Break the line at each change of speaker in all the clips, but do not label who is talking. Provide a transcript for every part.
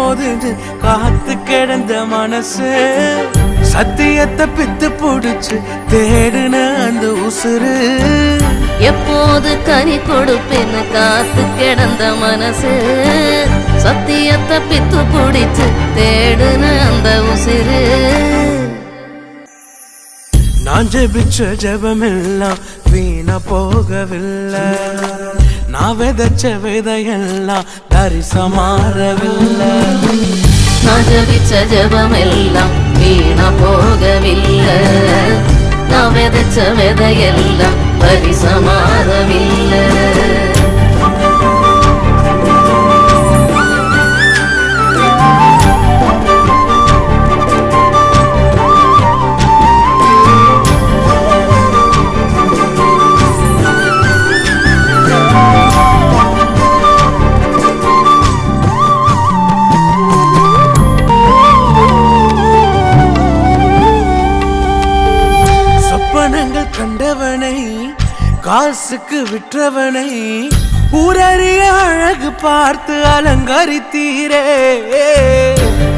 எப்போது காத்து கிடந்த மனசு சத்தியத்தை பித்து புடிச்சு தேடுன அந்த உசுறு.
எப்போது கனி கொடுப்பேன்னு காத்து கிடந்த மனசு சத்தியத்தை பித்து பிடிச்சு தேடுன அந்த உசிறு.
நான் ஜெபிச்ச ஜெபமெல்லாம் வீணா போகவில்லை. நான் விதைச்ச விதையெல்லாம் தரிசமாறவில்லை.
நான் ஜபிச்ச ஜபம் வீணா போகவில்லை. நான் விதைச்ச விதையெல்லாம் பரிசமாறவில்லை.
காசுக்கு விற்றவனை ஊரறிய அழகு பார்த்து அலங்கரித்தீரே.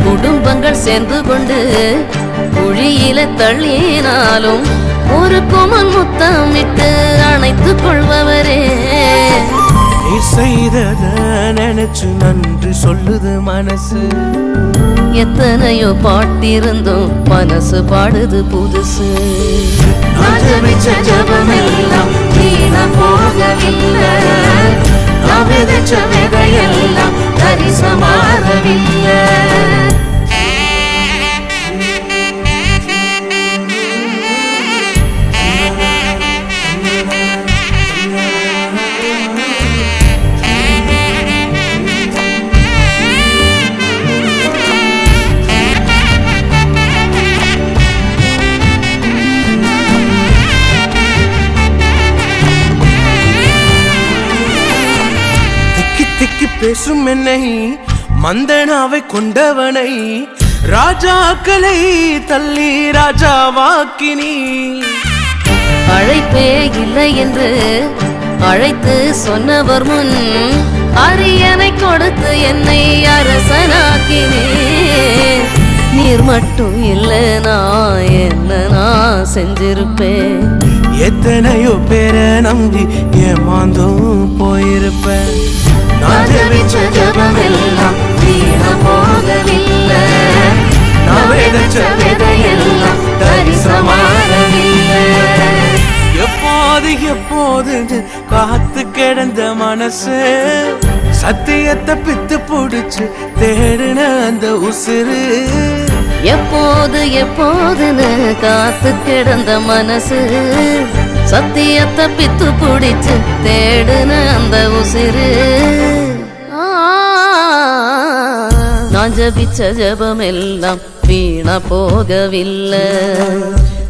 குடும்பங்கள் சேர்ந்து கொண்டு குழியில தள்ளினாலும் ஒரு குமன் முத்தமிட்டு அணைத்துக் கொள்பவரே.
நீ செய்தத நினைச்சு நன்றி சொல்லுது மனசு.
எத்தனையோ பாட்டிருந்தும் மனசு பாடுது புதுசு. வீணா போகவில்லை. நான் விதைச்ச விதையெல்லாம் தரிசமாறவில்லை
பேசும் என்னை மந்தனாவை கொண்டவனை ராஜாக்களை தள்ளி ராஜாவாக்கினி.
அழைப்பே இல்லை என்று அழைத்து சொன்னவர் முன் அரியணை கொடுத்து என்னை அரசனாக்கினே. நீர் மட்டும் இல்லைனா என்ன நான் செஞ்சிருப்பேன்.
எத்தனையோ பேரை நம்பி ஏமாந்தும். இழந்த மனசு. சத்தியத்தை பித்து புடிச்சு தேடின அந்த உசுறு.
எப்போது எப்போதுன்னு காத்து கிடந்த மனசு. சத்தியத்தை பித்து பிடிச்சு தேடுன அந்த உசிறு. நான் ஜபிச்ச ஜபம் எல்லாம் வீணா போகவில்லை.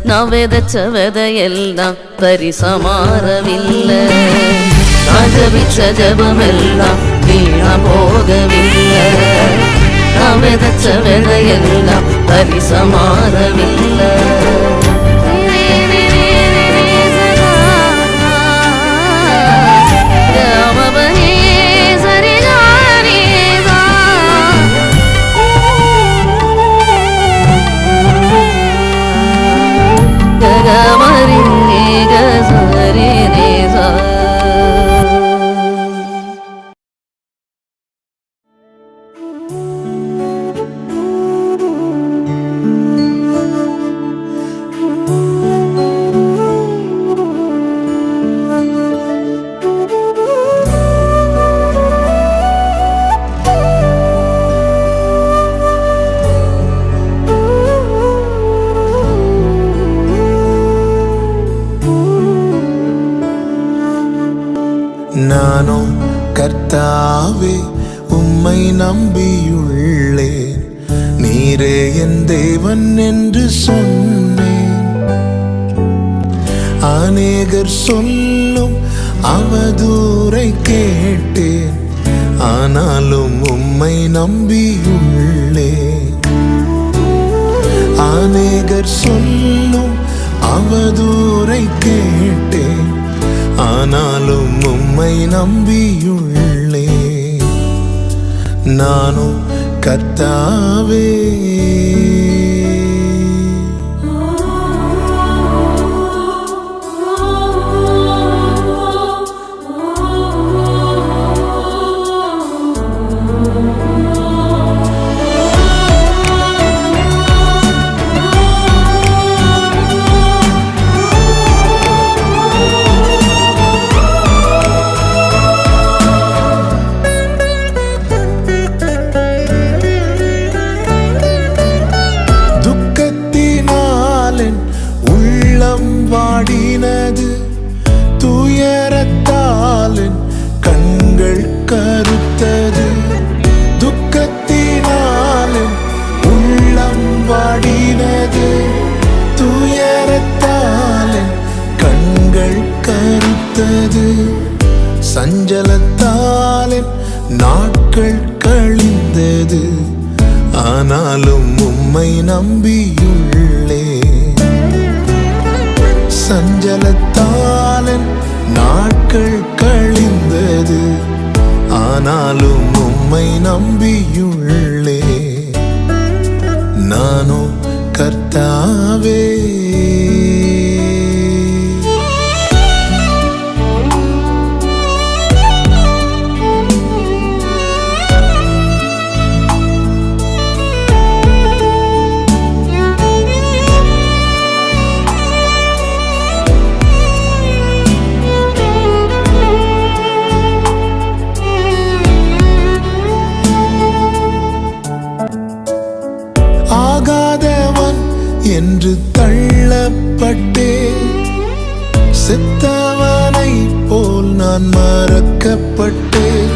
நான் விதைச்ச விதையெல்லாம் பரிசமாறவில்லை நான் ஜபிச்ச ஜபம் எல்லாம் வீணா போகவில்லை நான் விதைச்ச விதையெல்லாம்
கர்த்தாவே உம்மை நம்பியுள்ளேன். நீரே என் தேவன் என்று சொன்னேன். அநேகர் சொல்லும் அவதூரை கேட்டேன். ஆனாலும் உம்மை நம்பியுள்ளேன். அநேகர் சொல்லும் அவதூரை கேட்டேன். ஆனாலும் உம்மை நம்பியுள்ளேன். நானும் கத்தாவே. பார்த்தது சஞ்சலத்தாலே நாட்கள் கழிந்தது. ஆனாலும் உம்மை நம்பியுள்ளே. சஞ்சலத்தாலன் நாட்கள் கழிந்தது. ஆனாலும் உம்மை நம்பியுள்ளே. நானோ கர்த்தாவே. மறக்கப்பட்டேன்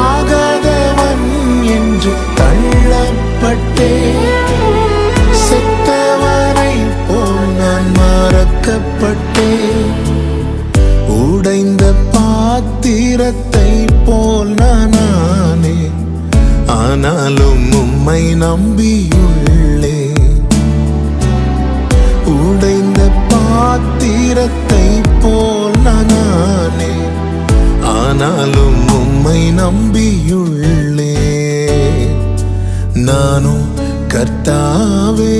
ஆகாதவன் என்று தள்ளப்பட்டே செத்தவரை போல் நான் மறக்கப்பட்டே உடைந்த பாத்திரத்தை போல் நானே ஆனாலும் உம்மை நம்பியுள்ளே. உடைந்த பாத்திரத்தை போல் நானே ஆனாலும் உம்மை நம்பியுள்ளே நானும் கர்த்தாவே.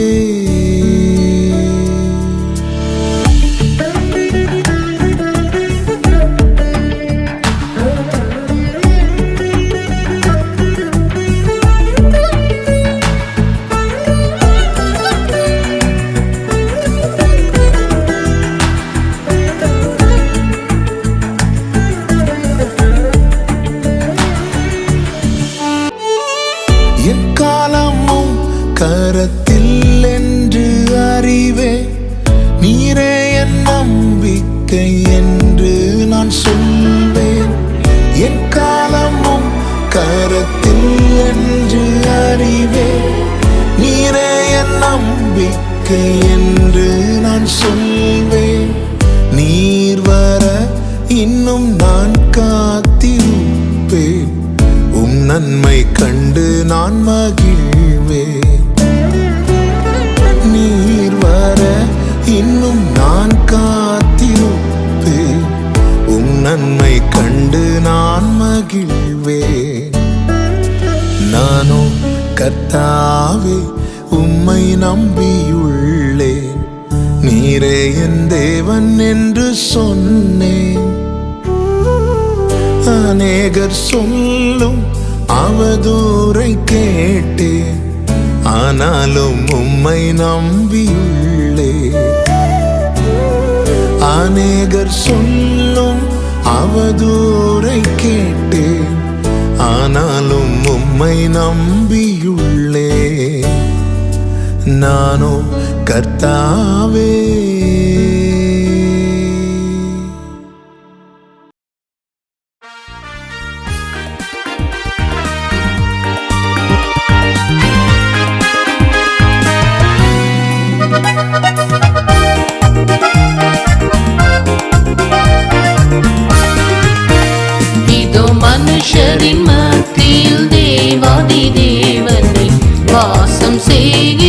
காலமும் கரத்தில் என்று அறிவே. நீரே என் நம்பிக்கை என்று நான் சொல்வேன். என் காலமும் கரத்தில் என்று அறிவே. நீரே என் நம்பிக்கை என்று நான் சொல்வேன். நீர் வர இன்னும் நான் காத்திருப்பேன். உம் நன்மை கண்டு நான் மகிழ்வே நீர் வர இன்னும் நான் காத்திருப்பேன். உம் நன்மை கண்டு நான் மகிழ்வேன். நானோ கர்த்தாவே உம்மை நம்பியுள்ளேன். நீரே என் தேவன் என்று சொன்னேன். அநேகர் சொல்லும் அவதூரை கேட்டு ஆனாலும் உம்மை நம்பியுள்ளே. அநேகர் சொல்லும் அவதூரை கேட்டு ஆனாலும் உம்மை நம்பியுள்ளே. நானோ கர்த்தாவே
வாசம்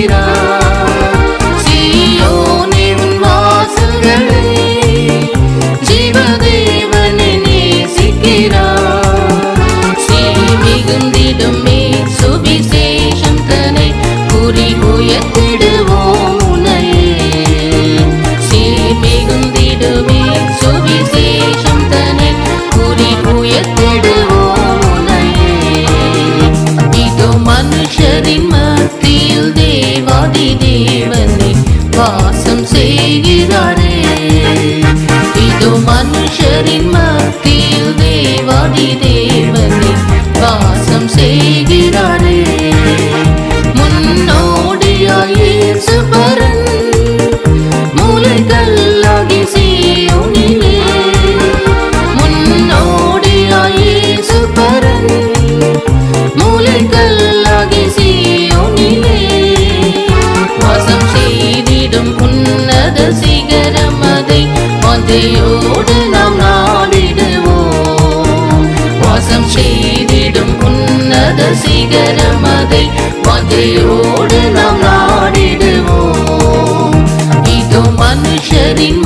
Mira. தேவாதி தேவனே வாசம்
செய்கிறானே. அதிகரம் அதை மதையோடு நாம் நாடிடுவோம். இதோ மனுஷரின்